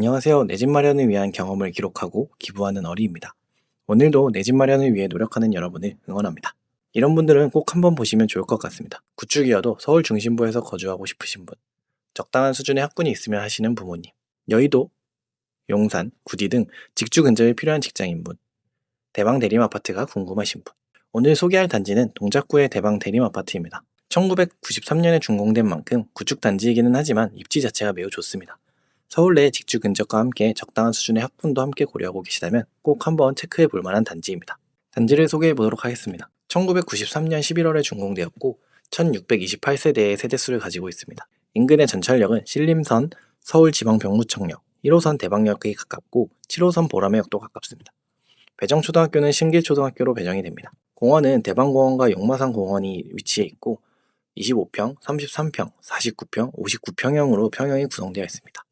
안녕하세요. 내 집 마련을 위한 경험을 기록하고 기부하는 어리입니다. 오늘도 내 집 마련을 위해 노력하는 여러분을 응원합니다. 이런 분들은 꼭 한번 보시면 좋을 것 같습니다. 구축이어도 서울 중심부에서 거주하고 싶으신 분, 적당한 수준의 학군이 있으면 하시는 부모님, 여의도, 용산, 구디 등 직주 근처에 필요한 직장인분, 대방 대림 아파트가 궁금하신 분. 오늘 소개할 단지는 동작구의 대방 대림 아파트입니다. 1993년에 준공된 만큼 구축 단지이기는 하지만 입지 자체가 매우 좋습니다. 서울 내 직주 근접과 함께 적당한 수준의 학군도 함께 고려하고 계시다면 꼭 한번 체크해 볼 만한 단지입니다. 단지를 소개해 보도록 하겠습니다. 1993년 11월에 준공되었고 1628세대의 세대수를 가지고 있습니다. 인근의 전철역은 신림선 서울지방병무청역, 1호선 대방역에 가깝고 7호선 보라매역도 가깝습니다. 배정초등학교는 신길초등학교로 배정이 됩니다. 공원은 대방공원과 용마산 공원이 위치해 있고 25평, 33평, 49평, 59평형으로 평형이 구성되어 있습니다.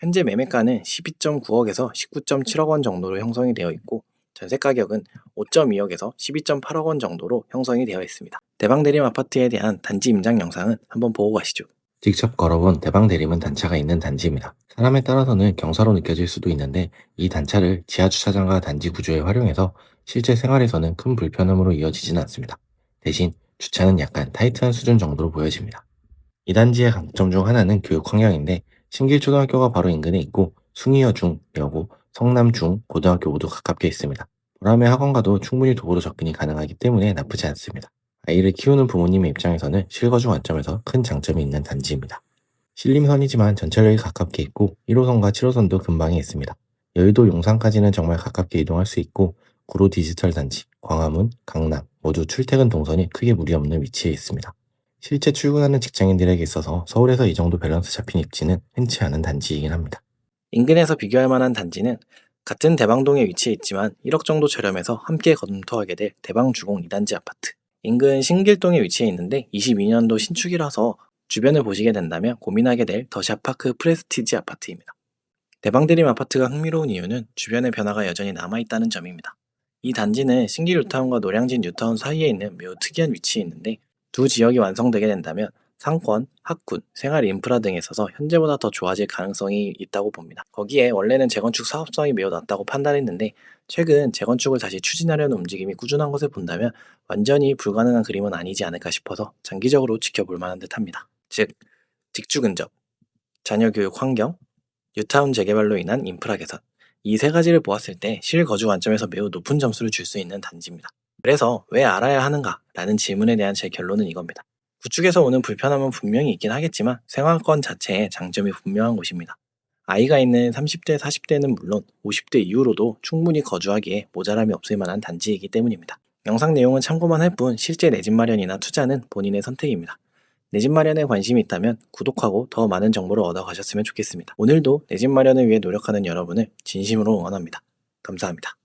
현재 매매가는 12.9억에서 19.7억 원 정도로 형성이 되어 있고 전세 가격은 5.2억에서 12.8억 원 정도로 형성이 되어 있습니다. 대방대림 아파트에 대한 단지 임장 영상은 한번 보고 가시죠. 직접 걸어본 대방 대림은 단차가 있는 단지입니다. 사람에 따라서는 경사로 느껴질 수도 있는데 이 단차를 지하 주차장과 단지 구조에 활용해서 실제 생활에서는 큰 불편함으로 이어지지는 않습니다. 대신 주차는 약간 타이트한 수준 정도로 보여집니다. 이 단지의 강점 중 하나는 교육 환경인데 신길초등학교가 바로 인근에 있고 숭이여 중, 여고, 성남 중, 고등학교 모두 가깝게 있습니다. 보람의 학원과도 충분히 도보로 접근이 가능하기 때문에 나쁘지 않습니다. 아이를 키우는 부모님의 입장에서는 실거주 관점에서 큰 장점이 있는 단지입니다. 신림선이지만 전철역이 가깝게 있고 1호선과 7호선도 근방에 있습니다. 여의도 용산까지는 정말 가깝게 이동할 수 있고 구로 디지털 단지, 광화문, 강남 모두 출퇴근 동선이 크게 무리 없는 위치에 있습니다. 실제 출근하는 직장인들에게 있어서 서울에서 이 정도 밸런스 잡힌 입지는 흔치 않은 단지이긴 합니다. 인근에서 비교할 만한 단지는 같은 대방동에 위치해 있지만 1억 정도 저렴해서 함께 검토하게 될 대방주공 2단지 아파트. 인근 신길동에 위치해 있는데 22년도 신축이라서 주변을 보시게 된다면 고민하게 될 더샤파크 프레스티지 아파트입니다. 대방대림 아파트가 흥미로운 이유는 주변의 변화가 여전히 남아있다는 점입니다. 이 단지는 신길 뉴타운과 노량진 뉴타운 사이에 있는 매우 특이한 위치에 있는데 두 지역이 완성되게 된다면 상권, 학군, 생활 인프라 등에 있어서 현재보다 더 좋아질 가능성이 있다고 봅니다. 거기에 원래는 재건축 사업성이 매우 낮다고 판단했는데 최근 재건축을 다시 추진하려는 움직임이 꾸준한 것을 본다면 완전히 불가능한 그림은 아니지 않을까 싶어서 장기적으로 지켜볼 만한 듯합니다. 즉, 직주 근접, 자녀 교육 환경, 뉴타운 재개발로 인한 인프라 개선 이 세 가지를 보았을 때 실거주 관점에서 매우 높은 점수를 줄 수 있는 단지입니다. 그래서 왜 알아야 하는가? 라는 질문에 대한 제 결론은 이겁니다. 구축에서 오는 불편함은 분명히 있긴 하겠지만 생활권 자체에 장점이 분명한 곳입니다. 아이가 있는 30대, 40대는 물론 50대 이후로도 충분히 거주하기에 모자람이 없을 만한 단지이기 때문입니다. 영상 내용은 참고만 할 뿐 실제 내 집 마련이나 투자는 본인의 선택입니다. 내 집 마련에 관심이 있다면 구독하고 더 많은 정보를 얻어 가셨으면 좋겠습니다. 오늘도 내 집 마련을 위해 노력하는 여러분을 진심으로 응원합니다. 감사합니다.